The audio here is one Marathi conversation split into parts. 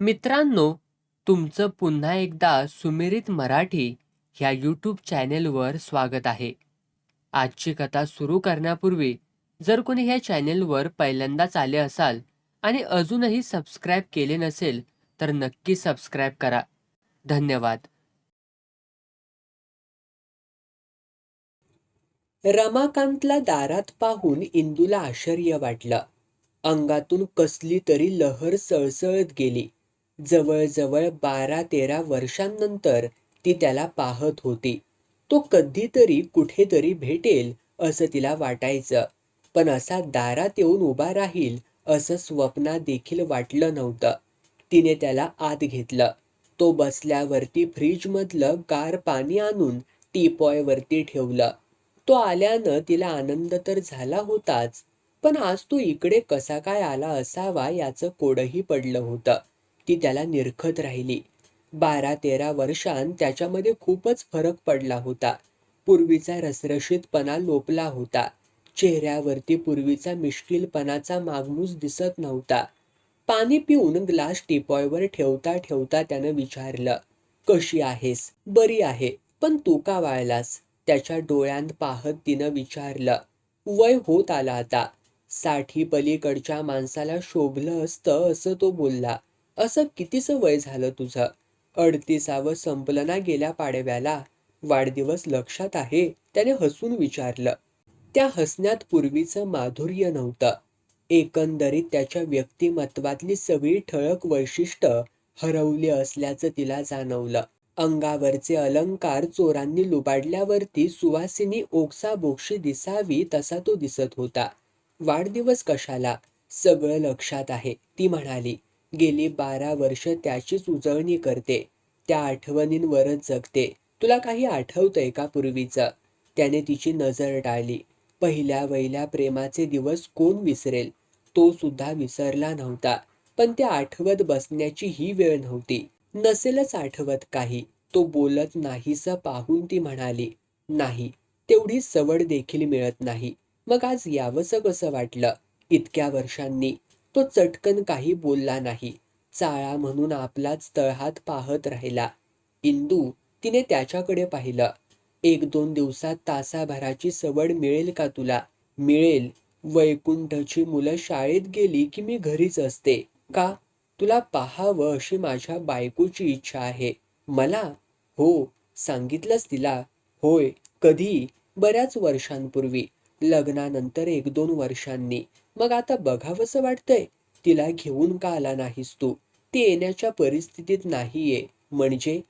मित्रांनो तुमचं पुन्हा एकदा सुमिरित मराठी ह्या यूट्यूब चॅनेलवर स्वागत आहे. आजची कथा सुरू करण्यापूर्वी जर कोणी ह्या चॅनेलवर पहिल्यांदाच आले असाल आणि अजूनही सबस्क्राईब केले नसेल तर नक्की सबस्क्राईब करा. धन्यवाद. रमाकांतला दारात पाहून इंदूला आश्चर्य वाटलं. अंगातून कसली तरी लहर सळसळत गेली. जवळजवळ बारा तेरा वर्षांनंतर ती त्याला पाहत होती. तो कधीतरी कुठेतरी भेटेल असं तिला वाटायचं. पण असा दारात येऊन उभा राहील असं स्वप्नात देखील वाटलं नव्हतं. तिने त्याला आत घेतलं. तो बसल्यावरती फ्रीजमधलं गार पाणी आणून टीपॉयवरती ठेवलं. तो आल्यानं तिला आनंद तर झाला होताच पण आज तो इकडे कसा काय आला असावा याचं कोडही पडलं होतं. ती त्याला निरखत राहिली. बारा तेरा वर्षांत त्याच्यामध्ये खूपच फरक पडला होता. पूर्वीचा रसरशीतपणा लोपला होता. चेहऱ्यावरती पूर्वीचा मिश्किलपणाचा मागमूस दिसत नव्हता. पाणी पिऊन ग्लास टिपॉयवर ठेवता ठेवता त्यानं विचारलं कशी आहेस? बरी आहे पण तू का वाळलास? त्याच्या डोळ्यांत पाहत तिनं विचारलं वय होत आला आता. साठी पलीकडच्या माणसाला शोभलं असतं असं तो बोलला. असं कितीच वय झालं तुझं? अडतीसावं संपलं ना गेल्या पाडव्याला. वाढदिवस लक्षात आहे त्याने हसून विचारलं. त्या हसण्यात पूर्वीचं माधुर्य नव्हतं. एकंदरीत त्याच्या व्यक्तिमत्वातली सगळी ठळक वैशिष्ट्य हरवली असल्याचं तिला जाणवलं. अंगावरचे अलंकार चोरांनी लुबाडल्यावरती सुवासिनी ओक्साबोक्षी दिसावी तसा तो दिसत होता. वाढदिवस कशाला? सगळं लक्षात आहे ती म्हणाली. गेली बारा वर्ष त्याचीच उजळणी करते. त्या आठवणींवरच जगते. तुला काही आठवतंय का पूर्वीचं? त्याने तिची नजर टाळली पहिल्या वहिल्या प्रेमाचे दिवस कोण विसरेल? तो सुद्धा विसरला नव्हता. पण त्या आठवत बसण्याची ही वेळ नव्हती. नसेलच आठवत काही. तो बोलत नाहीस पाहून ती म्हणाली नाही तेवढी सवड देखील मिळत नाही. मग आज यावंसं कसं वाटलं? इतक्या वर्षांनी तो चटकन काही बोलला नाही. चाळा म्हणून आपलाच तळहात पाहत राहिला. इंदू तिने त्याच्याकडे पाहिलं. एक दोन दिवसात तासाभराची सवड मिळेल का तुला? मिळेल. वैकुंठची मुलं शाळेत गेली की मी घरीच असते. का? तुला पाहावं अशी माझ्या बायकोची इच्छा आहे. मला? हो. सांगितलंच तिला. होय. कधी? बऱ्याच वर्षांपूर्वी. लग्नानंतर एक दोन वर्षांनी. मग आता बघावंसं वाटतंय. तिला घेऊन का आला नाहीस तू? ती येण्याच्या परिस्थितीत नाहीये. म्हणजे?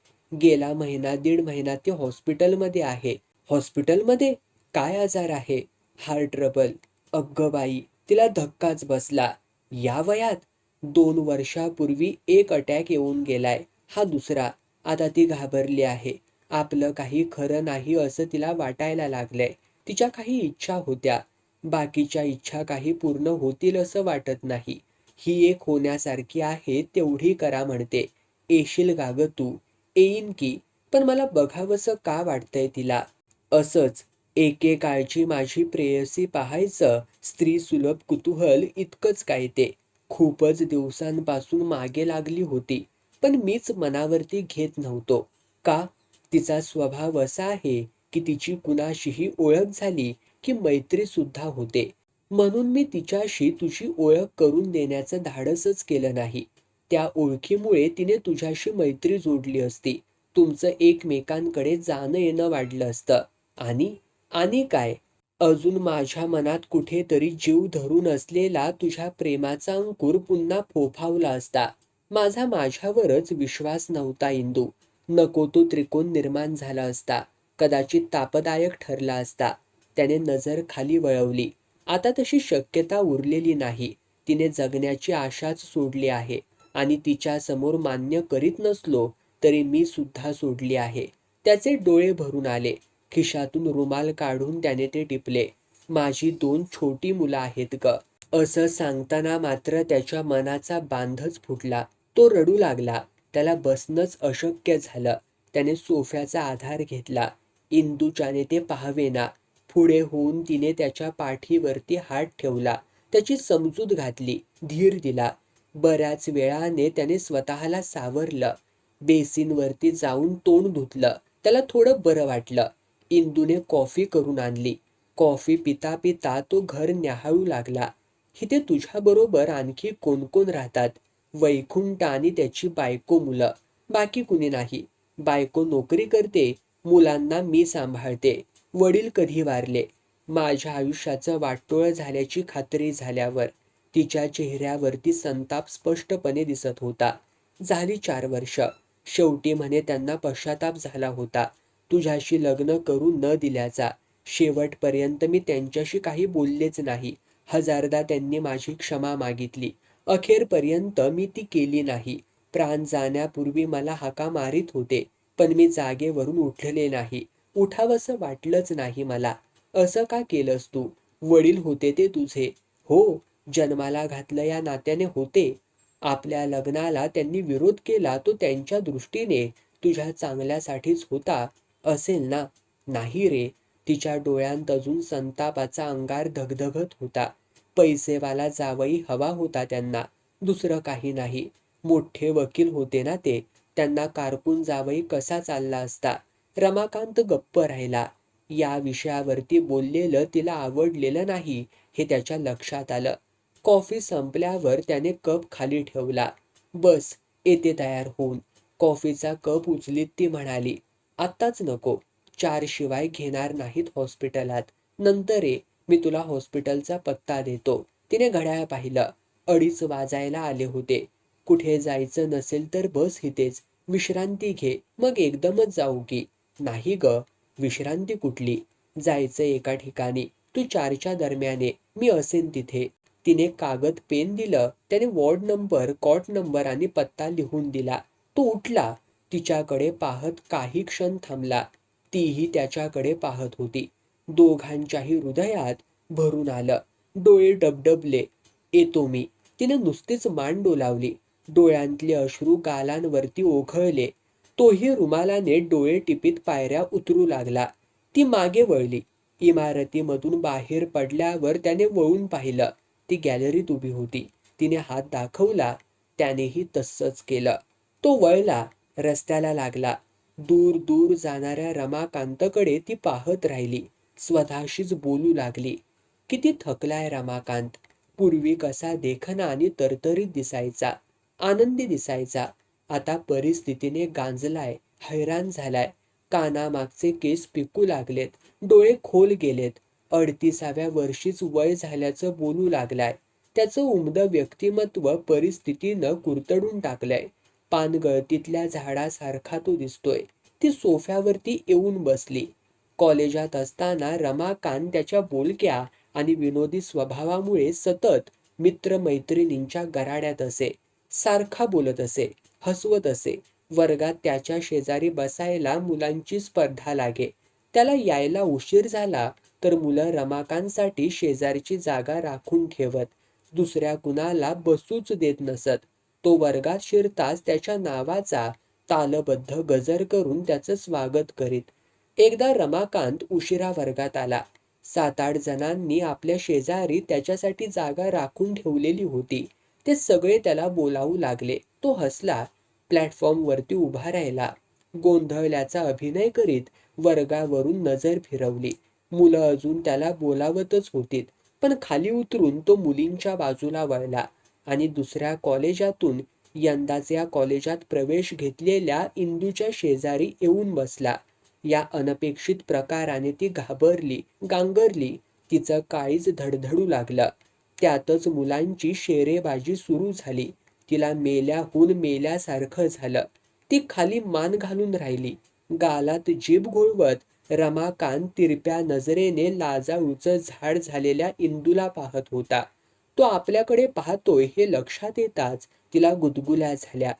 गेला महिना दीड महिना ती हॉस्पिटलमध्ये आहे. हॉस्पिटलमध्ये? काय आजार आहे? Heart trouble. अग्ग बाई तिला धक्काच बसला. या वयात? दोन वर्षापूर्वी एक अटॅक येऊन गेलाय. हा दुसरा. आता ती घाबरली आहे. आपलं काही खरं नाही असं तिला वाटायला लागलंय. तिच्या काही इच्छा होत्या. बाकीच्या इच्छा काही पूर्ण होतील असं वाटत नाही. ही एक होण्यासारखी आहे तेवढी करा म्हणते. येशील गाग तू. येईन की. पण मला बघावंसं का वाटतंय तिला? असंच एकेकाळची माझी प्रेयसी पाहायचं स्त्री सुलभ कुतूहल इतकंच काय ते. खूपच दिवसांपासून मागे लागली होती. पण मीच मनावरती घेत नव्हतो. का? तिचा स्वभाव असा आहे. की तिची कुणाशीही ओळख झाली की मैत्री सुद्धा होते. म्हणून मी तिच्याशी तुझी ओळख करून देण्याचं धाडसच केलं नाही. त्या ओळखीमुळे तिने तुझ्याशी मैत्री जोडली असती. तुमचं एकमेकांकडे जाणं येणं वाढलं असतं. आणि आणि काय? अजून माझ्या मनात कुठेतरी जीव धरून असलेला तुझ्या प्रेमाचा अंकुर पुन्हा फोफावला असता. माझा माझ्यावरच विश्वास नव्हता इंदू. नको तो त्रिकोण निर्माण झाला असता. कदाचित तापदायक ठरला असता. त्याने नजर खाली वळवली. आता तशी शक्यता उरलेली नाही. तिने जगण्याची आशाच सोडली आहे. आणि तिच्या समोर मान्य करीत नसलो तरी मी सुद्धा सोडली आहे. त्याचे डोळे भरून आले. खिशातून रुमाल काढून त्याने ते टिपले. माझी दोन छोटी मुलं आहेत ग. असं सांगताना मात्र त्याच्या मनाचा बांधच फुटला. तो रडू लागला. त्याला बसणंच अशक्य झालं. त्याने सोफ्याचा आधार घेतला. इंदूच्याने ते पाहावेना. पुढे होऊन तिने त्याच्या पाठीवरती हात ठेवला. त्याची समजूत घातली. धीर दिला. बऱ्याच वेळाने त्याने स्वतःला सावरलं. बेसिनवरती जाऊन तोंड धुतलं. त्याला थोडं बरं वाटलं. इंदूने कॉफी करून आणली. कॉफी पिता पिता तो घर न्याहाळू लागला. इथे तुझ्याबरोबर आणखी कोण कोण राहतात? वैकुंठ आणि त्याची बायको मुलं. बाकी कुणी नाही. बायको नोकरी करते. मुलांना मी सांभाळते. वडील कधी वारले? माझ्या आयुष्याचं वाटोळं झाल्याची खात्री झाल्यावर तिच्या चेहऱ्यावरती संताप स्पष्टपणे दिसत होता. झाली चार वर्ष. शेवटी म्हणे त्यांना पश्चाताप झाला होता. तुझ्याशी लग्न करू न दिल्याचा. शेवटपर्यंत मी त्यांच्याशी काही बोललेच नाही. हजारदा त्यांनी माझी क्षमा मागितली. अखेरपर्यंत मी ती केली नाही. प्राण जाण्यापूर्वी मला हाका मारित होते. पण मी जागेवरून उठलेले नाही. उठावंसं वाटलंच नाही मला. असं का केलंस तू? वडील होते ते तुझे. हो जन्माला घातलं या नात्याने होते. आपल्या लग्नाला त्यांनी विरोध केला तो त्यांच्या दृष्टीने. तुझ्या चांगल्यासाठीच होता. असेल ना? नाही रे. तिच्या डोळ्यांत अजून संतापाचा अंगार धगधगत होता. पैसेवाला जावई हवा होता त्यांना. दुसरं काही नाही. मोठे वकील होते ना ते. त्यांना कारकून जावई कसा चालला असता? रमाकांत गप्प राहिला. या विषयावरती बोललेलं तिला आवडलेलं नाही हे त्याच्या लक्षात आलं. कॉफी संपल्यावर त्याने कप खाली ठेवला. बस येते तयार होऊन. कॉफीचा कप उचलीत ती म्हणाली आत्ताच नको. चार शिवाय घेणार नाहीत हॉस्पिटलात. नंतर ये मी तुला हॉस्पिटलचा पत्ता देतो. तिने घड्याळ पाहिलं. अडीच वाजायला आले होते. कुठे जायचं नसेल तर बस इथेच विश्रांती घे मग एकदमच जाऊ की. नाही ग विश्रांती कुठली? जायचं एका ठिकाणी तू चारच्या दरम्याने मी असेन तिथे. तिने कागद पेन दिलं त्याने वॉर्ड नंबर कॉट नंबर आणि पत्ता लिहून दिला. तो उठला. तिच्याकडे पाहत काही क्षण थांबला. तीही त्याच्याकडे पाहत होती. दोघांच्याही हृदयात भरून आलं. डोळे डबडबले. येतो मी. तिने नुसतीच मान डोलावली. डोळ्यांतले अश्रू गालांवरती ओघळले. तोही रुमालाने डोळे टिपीत पायऱ्या उतरू लागला. ती मागे वळली. इमारतीमधून बाहेर पडल्यावर त्याने वळून पाहिलं. ती गॅलरीत उभी होती. तिने हात दाखवला. त्यानेही तसंच केलं. तो वळला. रस्त्याला लागला. दूर दूर जाणाऱ्या रमाकांतकडे ती पाहत राहिली. स्वतःशीच बोलू लागली. किती थकलाय रमाकांत. पूर्वी कसा देखणा आणि तरतरीत दिसायचा. आनंदी दिसायचा. आता परिस्थितीने गांजलाय हैराण झालाय. कानामागचे केस पिकू लागलेत डोळे खोल गेलेत. अडतीसाव्या वर्षीच वय झाल्याचं बोलू लागलाय. त्याचं उमदं व्यक्तिमत्व परिस्थितीनं कुरतडून टाकलंय. पानगळतीतल्या झाडासारखा तो दिसतोय. ती सोफ्यावरती येऊन बसली. कॉलेजात असताना रमाकांत त्याच्या बोलक्या आणि विनोदी स्वभावामुळे सतत मित्रमैत्रिणींच्या गराड्यात असे. सारखा बोलत असे हसवत असे. वर्गात त्याच्या शेजारी बसायला मुलांची स्पर्धा लागे. त्याला यायला उशीर झाला तर मुलं रमाकांसाठी शेजारची जागा राखून ठेवत. दुसऱ्या कुणाला बसूच देत नसत. तो वर्गात शिरताच त्याच्या नावाचा तालबद्ध गजर करून त्याचं स्वागत करीत. एकदा रमाकांत उशिरा वर्गात आला. सात आठ जणांनी आपल्या शेजारी त्याच्यासाठी जागा राखून ठेवलेली होती. ते सगळे त्याला बोलावू लागले. तो हसला प्लॅटफॉर्मवरती उभा राहिला. गोंधळल्याचा अभिनय करीत वर्गावरून नजर फिरवली. मुलं अजून त्याला बोलावतच होतीत पण खाली उतरून तो मुलींच्या बाजूला वळला आणि दुसऱ्या कॉलेजातून यंदाच या कॉलेजात प्रवेश घेतलेल्या इंदूच्या शेजारी येऊन बसला. या अनपेक्षित प्रकाराने ती घाबरली गांगरली तिचं काळीज धडधडू लागलं. त्यातच मुलांची शेरेबाजी सुरू झाली. तिला मेल्याहून मेल्यासारखं झालं. ती खाली मान घालून राहिली. गालात जीभ घोळवत रमाकांत तिरप्या नजरेने लाजाळूचं झाड झालेल्या इंदूला पाहत होता. तो आपल्याकडे पाहतोय हे लक्षात येताच तिला गुदगुल्या झाल्या.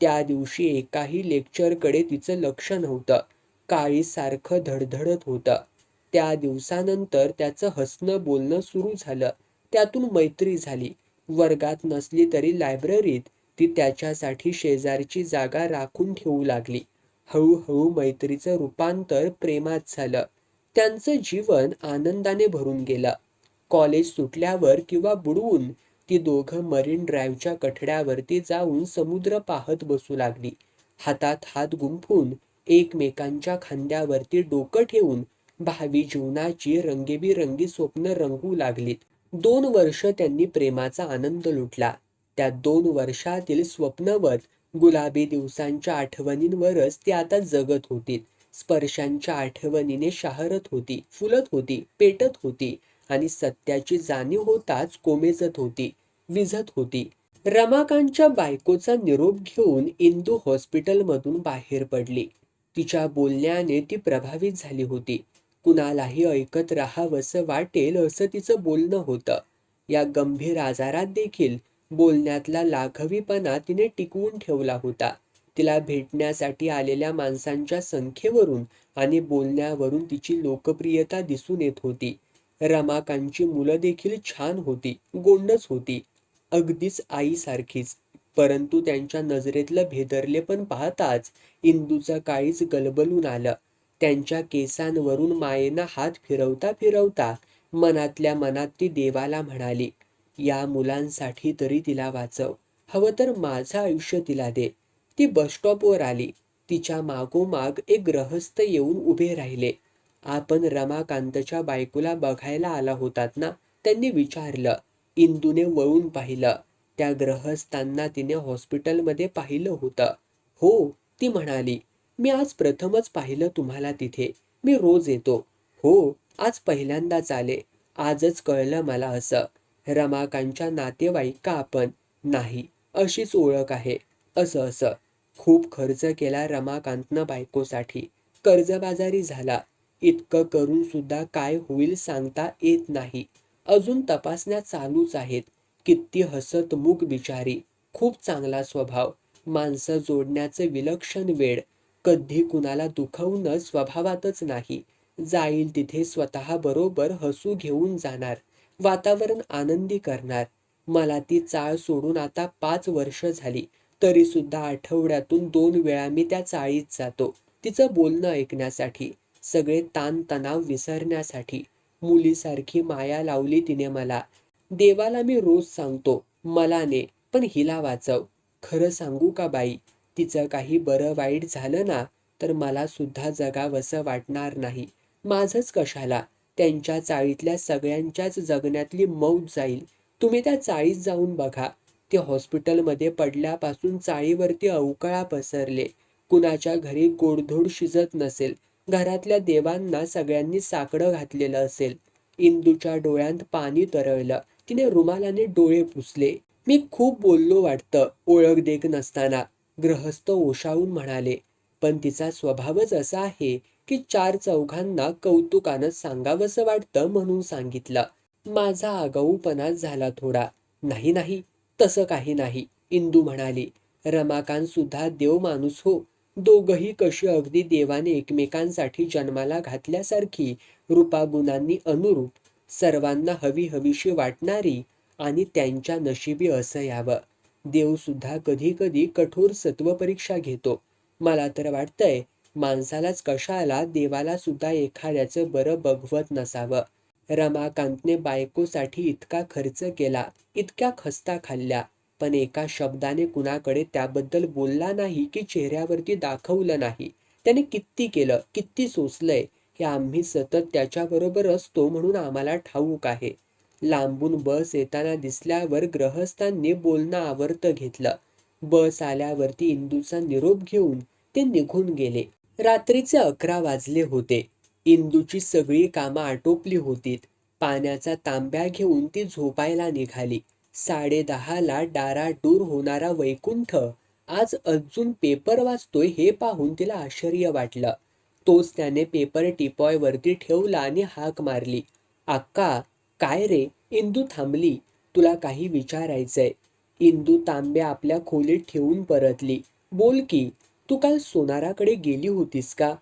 त्या दिवशी एकाही लेक्चरकडे तिचं लक्ष नव्हतं. काळी सारखं धडधडत होतं. त्या दिवसानंतर त्याचं हसणं बोलणं सुरू झालं. त्यातून मैत्री झाली. वर्गात नसली तरी लायब्ररीत ती त्याच्यासाठी शेजारची जागा राखून ठेवू लागली. हळूहळू मैत्रीचं रूपांतर प्रेमात झालं. त्यांचं जीवन आनंदाने भरून गेलं. कॉलेज सुटल्यावर किंवा बुडवून ती दोघं मरीन ड्राईव्हच्या कठड्यावरती जाऊन समुद्र पाहत बसू लागली. हातात हात गुंफून एकमेकांच्या खांद्यावरती डोकं ठेवून भावी जीवनाची रंगेबिरंगी स्वप्न रंगू लागलीत. दोन वर्ष त्यांनी प्रेमाचा आनंद लुटला. त्या दोन वर्षातील स्वप्नवत गुलाबी दिवसांच्या आठवणींवरच ते आता जगत होती. स्पर्शांच्या आठवणीने शहरत होती फुलत होती पेटत होती आणि सत्याची जाणीव होताच कोमेजत होती विझत होती. रमाकांतच्या बायकोचा निरोप घेऊन इंदू हॉस्पिटलमधून बाहेर पडली. तिच्या बोलण्याने ती प्रभावित झाली होती. कुणालाही ऐकत राहावंसं वाटेल असं तिचं बोलणं होतं. या गंभीर आजारात देखील बोलण्यातला लाघवीपणा तिने टिकवून ठेवला होता. तिला भेटण्यासाठी आलेल्या माणसांच्या संख्येवरून आणि बोलण्यावरून तिची लोकप्रियता दिसून येत होती. रमाकांची मुलं देखील छान होती गोंडच होती अगदीच आईसारखीच. परंतु त्यांच्या नजरेतलं भेदरले पण पाहताच इंदूचं काळीच गलबलून आलं. त्यांच्या केसांवरून मायेनं हात फिरवता फिरवता मनातल्या मनात ती देवाला म्हणाली या मुलांसाठी तरी तिला वाचव. हवं तर माझं आयुष्य तिला दे. ती बसस्टॉपवर आली. तिच्या मागोमाग एक ग्रहस्थ येऊन उभे राहिले. आपण रमाकांतच्या बायकोला बघायला आला होतात ना त्यांनी विचारलं. इंदूने वळून पाहिलं. त्या ग्रहस्थांना तिने हॉस्पिटलमध्ये पाहिलं होतं. हो ती म्हणाली. मी आज प्रथमच पाहिलं तुम्हाला तिथे. मी रोज येतो. हो आज पहिल्यांदाच आले. आजच कळलं मला असं. रमाकांच्या नातेवाईक का आपण. नाही अशीच ओळख आहे. असं असं. खूप खर्च केला रमाकांतनं बायकोसाठी. कर्जबाजारी झाला. इतकं करून सुद्धा काय होईल सांगता येत नाही. अजून तपासण्या चालूच आहेत. किती हसत बिचारी. खूप चांगला स्वभाव. माणसं जोडण्याचं विलक्षण वेळ कधी कुणाला दुखवणं स्वभावातच नाही. जाईल तिथे स्वतः बरोबर हसू घेऊन जाणार. वातावरण आनंदी करणार. मला ती चाळ सोडून आता पाच वर्ष झाली. तरी सुद्धा आठवड्यातून दोन वेळा मी त्या चाळीत जातो. तिचं बोलणं ऐकण्यासाठी सगळे ताणतणाव विसरण्यासाठी. मुलीसारखी माया लावली तिने मला. देवाला मी रोज सांगतो मला ने पण हिला वाचव. खरं सांगू का बाई? तिचं काही बरं वाईट झालं ना तर मला सुद्धा जगावंसं वाटणार नाही. माझंच कशाला? त्यांच्या चाळीतल्या सगळ्यांच्याच जगण्यातली मौज जाईल. तुम्ही त्या चाळीत जाऊन बघा. ते हॉस्पिटलमध्ये पडल्यापासून चाळीवरती अवकळा पसरले. कुणाच्या घरी गोडधोड शिजत नसेल. घरातल्या देवांना सगळ्यांनी साकडं घातलेलं असेल. इंदूच्या डोळ्यांत पाणी तरळलं. तिने रुमालाने डोळे पुसले. मी खूप बोललो वाटतं ओळख देख नसताना. ग्रहस्थ ओशाळून म्हणाले पण तिचा स्वभावच असा आहे की चार चौघांना कौतुकानं सांगावंसं वाटतं म्हणून सांगितलं. माझा आगाऊपणा झाला थोडा. नाही नाही तसं काही नाही इंदू म्हणाली. रमाकांत सुद्धा देव माणूस हो. दोघही कशी अगदी देवाने एकमेकांसाठी जन्माला घातल्यासारखी रूपागुणांनी अनुरूप सर्वांना हवी हवीशी वाटणारी आणि त्यांच्या नशिबी असं यावं. देव सुद्धा कधी कधी कठोर सत्व परीक्षा घेतो. मला तर वाटतंय माणसालाच कशाला देवाला सुद्धा एखाद्याचं बरं बघवत नसावं. रमाकांतने बायकोसाठी इतका खर्च केला इतक्या खस्ता खाल्ल्या पण एका शब्दाने कुणाकडे त्याबद्दल बोलला नाही की चेहऱ्यावरती दाखवलं नाही. त्याने किती केलं किती सोसलंय हे आम्ही सतत त्याच्याबरोबर असतो म्हणून आम्हाला ठाऊक आहे. लांबून बस येताना दिसल्यावर ग्रहस्थांनी बोलणं आवर्त घेतलं. बस आल्यावरती इंदूचा निरोप घेऊन ते निघून गेले. रात्रीचे अकरा वाजले होते. इंदूची सगळी कामं आटोपली होतीत. पाण्याचा तांब्या घेऊन ती झोपायला निघाली. साडे दहाला डाराडूर होणारा वैकुंठ आज अजून पेपर वाचतोय हे पाहून तिला आश्चर्य वाटलं. तोच त्याने पेपर टिपॉयवरती ठेवला आणि हाक मारली. अक्का काय रे? इंदू थांबली. तुला काही विचारायचंय. इंदू तांब्या आपल्या खोलीत ठेवून परतली. बोल की तू काल सोनाराकडे गेली होतीस का?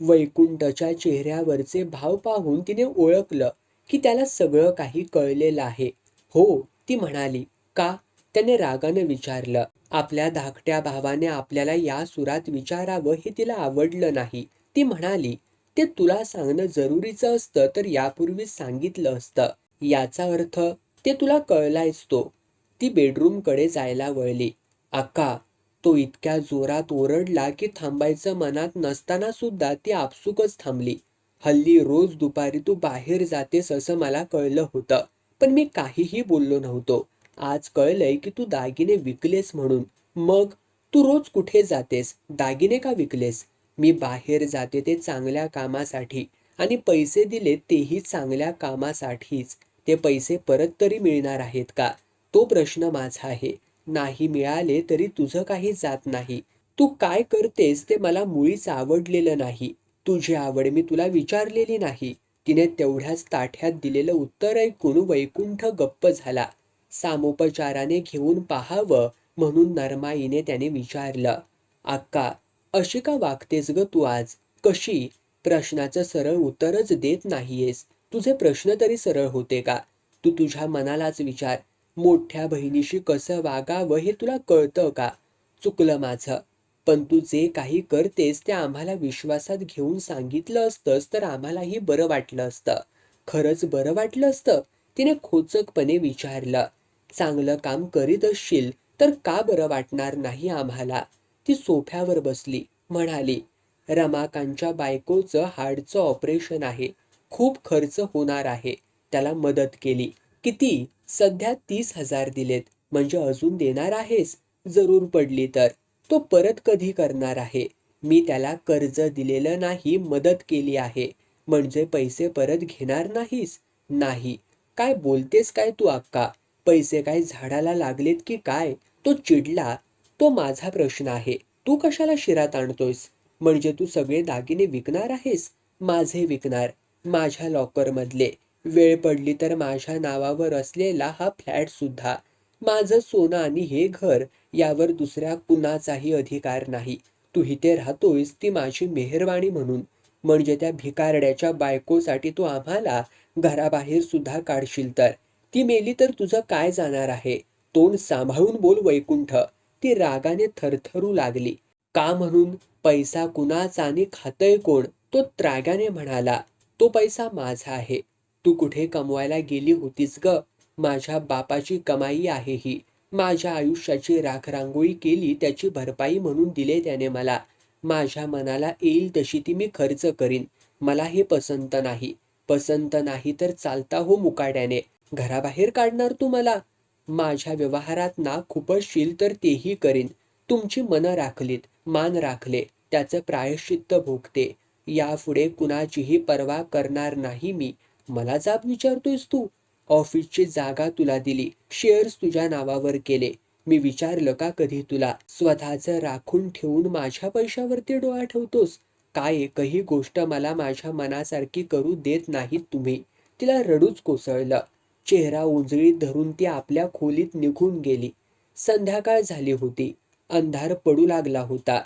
वैकुंठच्या चेहऱ्यावरचे भाव पाहून तिने ओळखलं की त्याला सगळं काही कळलेलं आहे. हो ती म्हणाली. का? त्याने रागानं विचारलं. आपल्या धाकट्या भावाने आपल्याला या सुरात विचारावं हे तिला आवडलं नाही. ती म्हणाली ते तुला सांगणं जरुरीचं असतं तर यापूर्वी सांगितलं असतं. याचा अर्थ ते तुला कळलायच तो. ती बेडरूमकडे जायला वळली. अक्का तो इतक्या जोरात ओरडला की थांबायचं मनात नसताना सुद्धा ती आपसुकच थांबली. हल्ली रोज दुपारी तू बाहेर जातेस असं मला कळलं होतं पण मी काहीही बोललो नव्हतो. आज कळलंय की तू दागिने विकलेस म्हणून. मग तू रोज कुठे जातेस? दागिने का विकलेस? मी बाहेर जाते ते चांगल्या कामासाठी. आणि पैसे दिले तेही चांगल्या कामासाठीच. ते पैसे परत तरी मिळणार आहेत का? तो प्रश्न माझा आहे. नाही मिळाले तरी तुझं काही जात नाही. तू काय करतेस ते मला मुळीच आवडलेलं नाही. तुझी आवड मी तुला विचारलेली नाही. तिने तेवढ्याच ताठ्यात दिलेलं उत्तर ऐकून वैकुंठ गप्प झाला. सामोपचाराने घेऊन पाहावं म्हणून नरमाईने त्याने विचारलं अक्का अशी का वागतेस ग तू आज? कशी? प्रश्नाचं सरळ उत्तरच देत नाहीयेस. तुझे प्रश्न तरी सरळ होते का? तू तुझ्या मनालाच विचार. मोठ्या बहिणीशी कसं वागावं हे तुला कळतं का? चुकलं माझं. पण तू जे काही करतेस ते आम्हाला विश्वासात घेऊन सांगितलं असतंस तर आम्हालाही बरं वाटलं असतं. खरंच बरं वाटलं असतं? तिने खोचकपणे विचारलं. चांगलं काम करीत असशील तर का बरं वाटणार नाही आम्हाला? ती सोफ्यावर बसली. म्हणाली रमाकांतच्या बायकोचं हाडचं ऑपरेशन आहे. खूप खर्च होणार आहे. त्याला मदत केली. किती? सध्या तीस हजार दिलेत. म्हणजे अजून देणार आहेस? जरूर पडली तर. तो परत कधी करणार आहे? मी त्याला कर्ज दिलेलं नाही मदत केली आहे. म्हणजे पैसे परत घेणार नाहीस? नाही. काय बोलतेस काय तू अक्का? पैसे काय झाडाला लागलेत की काय? तो चिडला. तो माझा प्रश्न आहे. तू कशाला शिरात आणतोयस? म्हणजे तू सगळे दागिने विकणार आहेस? माझे विकणार. माझ्या लॉकरमधले. वेळ पडली तर माझ्या नावावर असलेला हा फ्लॅट सुद्धा. माझं सोनं आणि हे घर यावर दुसऱ्या कुणाचाही अधिकार नाही. तू इथे राहतोयस ती माझी मेहरबानी म्हणून. म्हणजे त्या भिकारड्याच्या बायकोसाठी तू आम्हाला घराबाहेर सुद्धा काढशील तर. ती मेली तर तुझं काय जाणार आहे? तोंड सांभाळून बोल वैकुंठ. ती रागाने थरथरू लागली. का म्हणून? पैसा कुणाचा आणि खातय कोण? तो त्रागाने म्हणाला. तो पैसा माझा आहे. तू कुठे कमवायला गेली होतीस ग? माझ्या बापाची कमाई आहे ही. माझ्या आयुष्याची राखरांगोळी केली त्याची भरपाई म्हणून दिले त्याने मला. माझ्या मनाला येईल तशी ती मी खर्च करीन. मला हे पसंत नाही. पसंत नाही तर चालता हो मुकाट्याने. घराबाहेर काढणार तू मला? माझ्या व्यवहारात ना खुपसशील तर तेही करीन. तुमची मनं राखलीत मान राखले त्याचं प्रायश्चित्त भोगते. यापुढे कुणाचीही पर्वा करणार नाही मी. मला जाब विचारतोयस तू? ऑफिसची जागा तुला दिली. शेअर्स तुझ्या नावावर केले. मी विचारलं का कधी तुला? स्वतःचं राखून ठेवून माझ्या पैशावरती डोळा ठेवतोस? काय एकही गोष्ट मला माझ्या मनासारखी करू देत नाहीत तुम्ही? तिला रडूच कोसळलं. चेहरा उजळीत धरून ती आपल्या खोलीत निघून गेली. संध्याकाळ झाली होती. अंधार पडू लागला होता.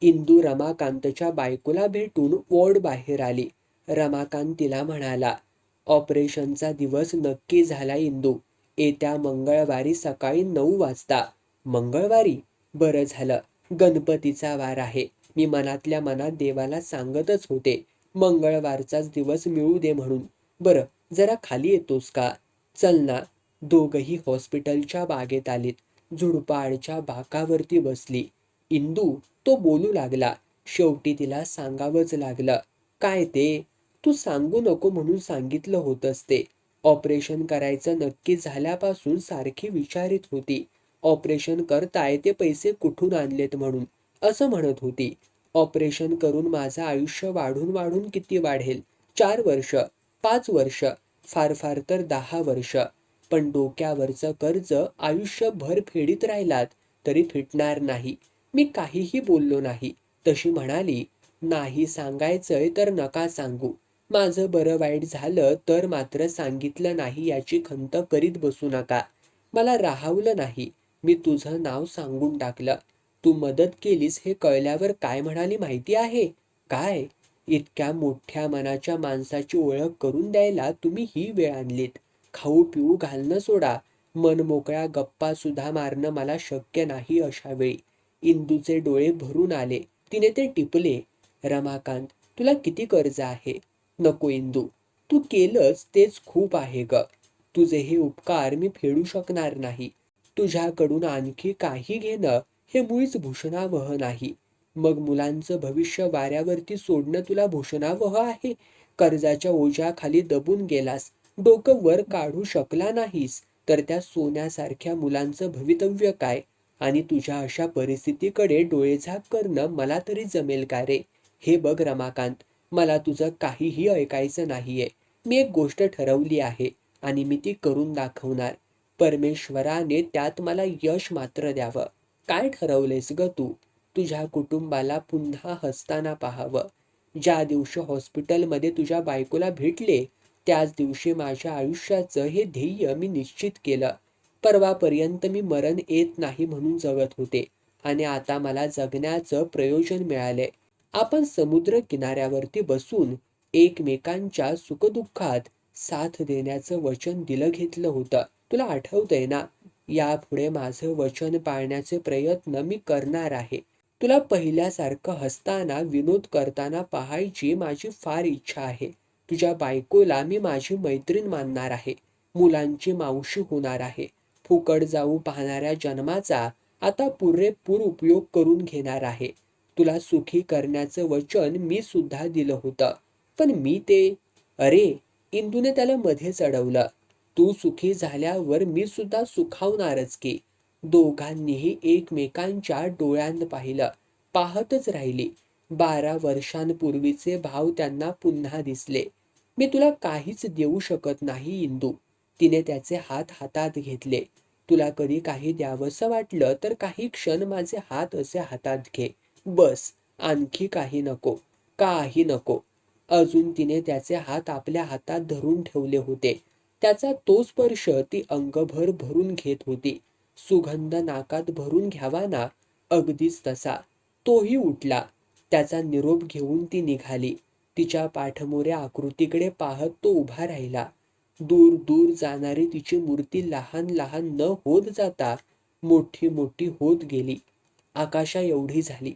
इंदू रमाकांतच्या बायकोला भेटून वॉर्ड बाहेर आली. रमाकांत तिला म्हणाला ऑपरेशनचा दिवस नक्की झाला इंदू. येत्या मंगळवारी सकाळी नऊ वाजता. मंगळवारी? बरं झालं. गणपतीचा वार आहे. मी मनातल्या मनात देवाला सांगतच होते. मंगळवारचाच दिवस मिळू दे म्हणून. बरं जरा खाली येतोस का? चल ना दोघही हॉस्पिटलच्या बागेत आलीत. झुडपाडच्या बाकावरती बसली. इंदू तो बोलू लागला. शेवटी तिला सांगावंच लागलं. काय ते? तू सांगू नको म्हणून सांगितलं होत ते. ऑपरेशन करायचं नक्की झाल्यापासून सारखी विचारित होती. ऑपरेशन करताय ते पैसे कुठून आणलेत म्हणून? असं म्हणत होती. ऑपरेशन करून माझं आयुष्य वाढून वाढून किती वाढेल? चार वर्ष. पाच वर्ष. फार फार तर दहा वर्ष. पण डोक्यावरचं कर्ज आयुष्यभर फेडीत राहिलात तरी फिटणार नाही. मी काहीही बोललो नाही. तशी म्हणाली नाही सांगायचंय तर नका सांगू. माझं बरं वाईट झालं तर मात्र सांगितलं नाही याची खंत करीत बसू नका. मला राहावलं नाही. मी तुझं नाव सांगून टाकलं. तू मदत केलीस हे कळल्यावर काय म्हणाली माहिती आहे? काय? इतक्या मोठ्या मनाच्या माणसाची ओळख करून द्यायला तुम्ही ही वेळ आणलीत. खाऊ पिऊ घालणं सोडा. मनमोकळ्या गप्पासुद्धा गप्पा सुद्धा मारणं मला शक्य नाही अशा वेळी. इंदूचे डोळे भरून आले. तिने ते टिपले. रमाकांत तुला किती कर्ज आहे? नको इंदू. तू केलंच तेच खूप आहे ग. तुझे हे उपकार मी फेडू शकणार नाही. तुझ्याकडून आणखी काही घेणं हे मुळीच भूषणावह नाही. मग मुलांचं भविष्य वाऱ्यावरती सोडणं तुला भूषणावह आहे. कर्जाच्या ओझ्याखाली दबून गेलास. डोकं वर काढू शकला नाहीस. तर त्या सोन्यासारख्या मुलांचं भवितव्य काय? आणि तुझ्या अशा परिस्थितीकडे डोळेझाक करणं मला तरी जमेल का रे? हे बघ रमाकांत मला तुझं काहीही ऐकायचं नाहीये. मी एक गोष्ट ठरवली आहे आणि मी ती करून दाखवणार. परमेश्वराने त्यात मला यश मात्र द्यावं. काय ठरवलेस ग तू? तुझ्या कुटुंबाला पुन्हा हसताना पाहावं. ज्या दिवशी हॉस्पिटलमध्ये तुझ्या बायकोला भेटले त्याच दिवशी माझ्या आयुष्याचं हे ध्येय मी निश्चित केलं. परवापर्यंत मी मरण येत नाही म्हणून जगत होते आणि आता मला जगण्याचं प्रयोजन मिळाले आपण समुद्र किनाऱ्यावरती बसून एकमेकांच्या सुखदुःखात साथ देण्याचं वचन दिलं घेतलं होतं. तुला आठवतंय ना? यापुढे माझं वचन पाळण्याचे प्रयत्न मी करणार आहे. तुला पहिल्यासारखं हसताना विनोद करताना पाहायची माझी फार इच्छा आहे. तुझ्या बायकोला मी माझी मैत्रीण मानणार आहे. मुलांची मावशी होणार आहे. फुकट जाऊ पाहणाऱ्या जन्माचा आता पुरेपूर उपयोग करून घेणार आहे. तुला सुखी करण्याचं वचन मी सुद्धा दिलं होतं. पण मी ते अरे इंदूने त्याला मध्ये चढवलं तू सुखी झाल्यावर मी सुद्धा सुखावणारच की. दोघांनीही एकमेकांच्या डोळ्यांत पाहिलं पाहतच राहिली. बारा वर्षांपूर्वीचे भाव त्यांना पुन्हा दिसले. मी तुला काहीच देऊ शकत नाही इंदू. तिने त्याचे हात हातात घेतले. तुला कधी काही द्यावंसं वाटलं तर काही क्षण माझे हात असे हातात घे. बस आणखी काही नको काही नको. अजून तिने त्याचे हात आपल्या हातात धरून ठेवले होते. त्याचा तो स्पर्श ती अंगभर भरून घेत होती. सुगंध नाकात भरून घ्यावा ना अगदीच तसा. तोही उठला. त्याचा निरोप घेऊन ती निघाली. तिच्या पाठमोऱ्या आकृतीकडे पाहत तो उभा राहिला. दूर दूर जाणारी तिची मूर्ती लहान लहान न होत जाता मोठी मोठी होत गेली. आकाशा एवढी झाली.